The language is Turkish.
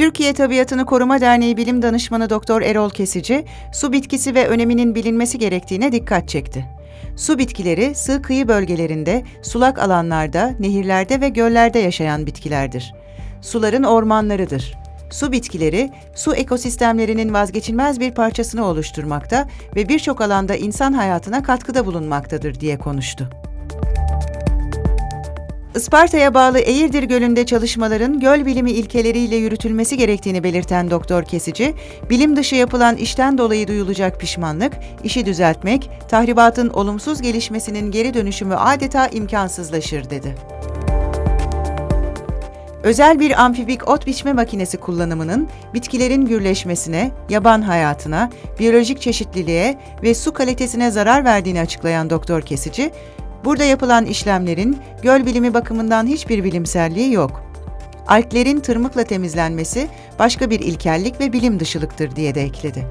Türkiye Tabiatını Koruma Derneği Bilim Danışmanı Doktor Erol Kesici, su bitkisi ve öneminin bilinmesi gerektiğine dikkat çekti. Su bitkileri sığ kıyı bölgelerinde, sulak alanlarda, nehirlerde ve göllerde yaşayan bitkilerdir. Suların ormanlarıdır. Su bitkileri, su ekosistemlerinin vazgeçilmez bir parçasını oluşturmakta ve birçok alanda insan hayatına katkıda bulunmaktadır diye konuştu. Isparta'ya bağlı Eğirdir Gölü'nde çalışmaların göl bilimi ilkeleriyle yürütülmesi gerektiğini belirten Doktor Kesici, bilim dışı yapılan işten dolayı duyulacak pişmanlık, işi düzeltmek, tahribatın olumsuz gelişmesinin geri dönüşümü adeta imkansızlaşır dedi. Özel bir amfibik ot biçme makinesi kullanımının bitkilerin gürleşmesine, yaban hayatına, biyolojik çeşitliliğe ve su kalitesine zarar verdiğini açıklayan Doktor Kesici, burada yapılan işlemlerin göl bilimi bakımından hiçbir bilimselliği yok. Alglerin tırmıkla temizlenmesi başka bir ilkellik ve bilim dışılıktır diye de ekledi.